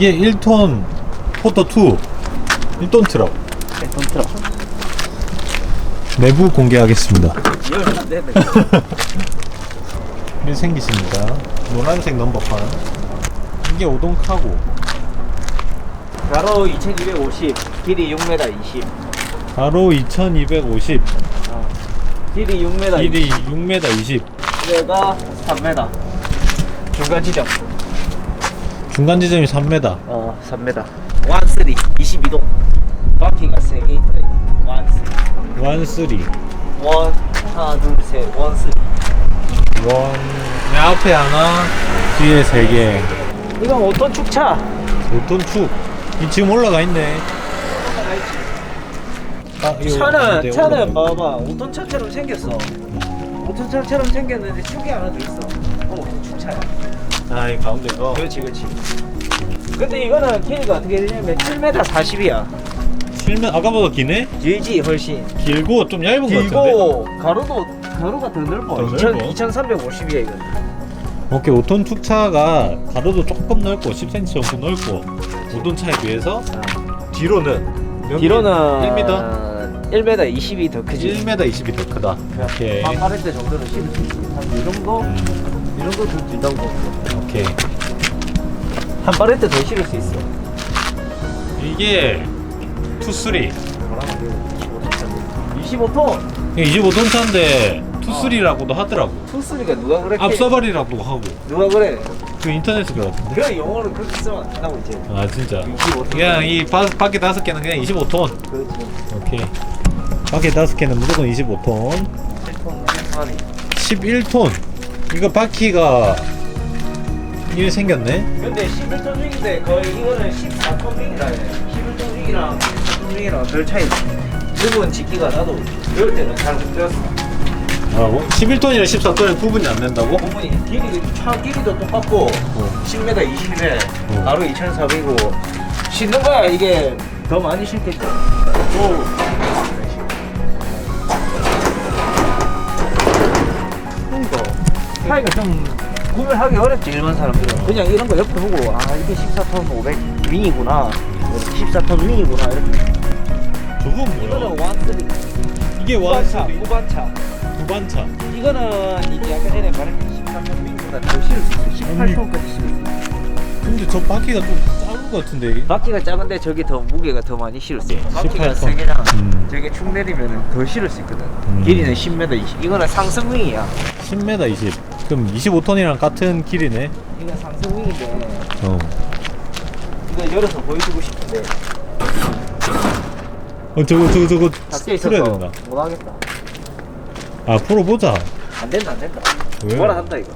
이게 1톤 포터 2 1톤 트럭 돈 들어. 내부 공개하겠습니다. 이렇게 생기십니다 노란색 넘버판 이게 오동 카고 가로 2250, 길이 6m 20. 바로 2250 어. 길이 6m 길이 6m 20 내가 3m. 중간 지점. 중간 지점이 3m 어, 3m. 완쓰리 22동. 바퀴가 3개 있다. 완쓰리. 원쓰리 원, 하나, 둘, 셋, 원쓰리. 원 내 앞에 하나 뒤에 3개 이건 5톤 축차. 5톤 축이 지금 올라가 있네 아, 이거 차는 차는 올라가 봐봐 5톤 차처럼 생겼어 5톤 차처럼 생겼는데 축이 하나 더 있어 어 5톤 축차야 아, 이 가운데 거 그렇지 그렇지. 근데 이거는 길이가 어떻게 되냐면 7m 40이야. 7m 아까보다 기네? 길지 훨씬. 길고 좀 얇은 거 같은데? 길고 가로도 가로가 더 넓어. 더 2000, 넓어? 2350이야 이거 오케이 5톤 축차가 가로도 조금 넓고 10cm 정도 넓고 5톤 차에 비해서 뒤로는 여기 뒤로는 1m? 1m 20이 더 크지. 1m 20이 더 크다. 오케이. 한 파레트 정도는 실을 수 있지 한이 정도? 음, 이 정도 더 길다고 봐. 오케이. 한 파레트 더 실을 수 있어. 이게 투쓰리. 25톤. 25톤 차인데 투쓰리라고도 하더라고. 투쓰리가 누가 그렇게 앞서발이라고 하고. 누가 그래? 그 인터넷에 그렇던데 그냥 영어를 그렇게 쓰면 안 된다고 이제. 아 진짜. 25톤. 그냥 이 바, 밖에 다섯 개는 그냥 25톤. 그렇지. 오케이. 밖에 다섯 개는 무조건 25톤. 7톤 아니 11톤 이거 바퀴가 이게 생겼네 근데 11톤 중인데 거의 이거는 14톤 중이라 해 11톤 중이랑 14톤 중이랑 별 차이 부분 짓기가 나도 배울 때는 잘 못 배웠어 뭐라고? 11톤이랑 14톤이 구분이 안 된다고? 부분이 길이 차 길이도 똑같고 어. 10m 20에 어. 바로 2,400이고 싣는 거야 이게 더 많이 싣겠죠 오. 차이가 좀 구별하기 어렵지. 일반 사람들은. 그냥 이런 거 옆에 보고 아 이게 14톤 500 윙이구나. 14톤 윙이구나. 이렇게. 저건 이거는 뭐야? 완쓰리 이게 후반차 완쓰리 후반차. 이거는 이제 아까 전에 말했던 14톤 윙보다 더 실을 수 있어 18톤까지 실을 수 있어 근데 저 바퀴가 좀 작은 것 같은데 이게? 바퀴가 작은데 저기 더 무게가 더 많이 실을 수 있어. 바퀴가 18세 개잖아. 음. 저게 축 내리면 더 실을 수 있거든. 음. 길이는 10m 20. 이거는 상승윙이야. 10m 20 그럼 25톤이랑 같은 길이네 이건 상승윙인데 어. 이거 열어서 보여주고 싶은데 어 저거 저거 저거 닫혀 풀어야 있어서 된다 못 하겠다. 아 풀어보자 안 된다 안 된다. 왜? 뭐라 한다 이거.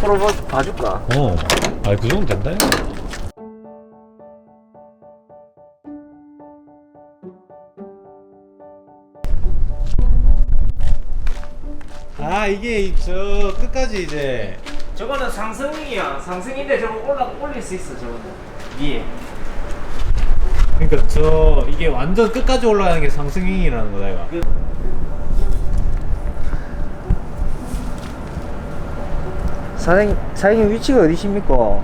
프로 봐- 봐줄까? 어 아그 정도 된다 이거. 아 이게 저 끝까지 이제 저거는 상승윙이야. 상승인데 저거 올라 올릴 수 있어 저거는 위에. 그러니까 저 이게 완전 끝까지 올라가는 게 상승윙이라는 거다 이거 사장님 사장님 위치가 어디십니까?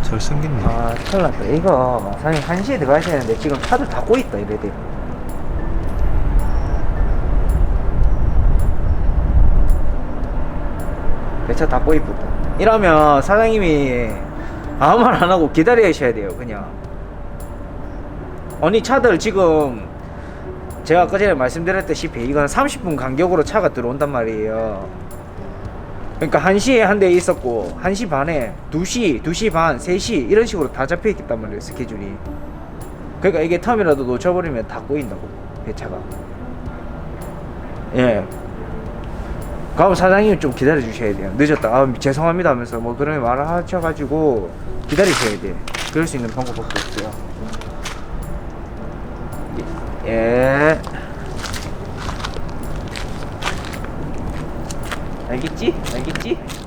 잘생겼네 아, 큰일 났다. 이거, 사장님, 1시에 들어가셔야 되는데, 지금 차들 닫고 있다, 이래들. 배차 닫고 있다. 이러면 사장님이 아무 말 안 하고 기다리셔야 돼요, 그냥. 아니, 차들 지금, 제가 아까 전에 말씀드렸다시피, 이건 30분 간격으로 차가 들어온단 말이에요. 그러니까 1시에 한 대 있었고 1시 반에 2시, 2시 반, 3시 이런 식으로 다 잡혀 있단 말이에요 스케줄이. 그러니까 이게 텀이라도 놓쳐버리면 다 꼬인다고 배차가. 예. 그럼 사장님 좀 기다려 주셔야 돼요. 늦었다. 아 죄송합니다 하면서 뭐 그런 말을 하셔가지고 기다리셔야 돼 그럴 수 있는 방법밖에 없어요 예 알겠지? 알겠지?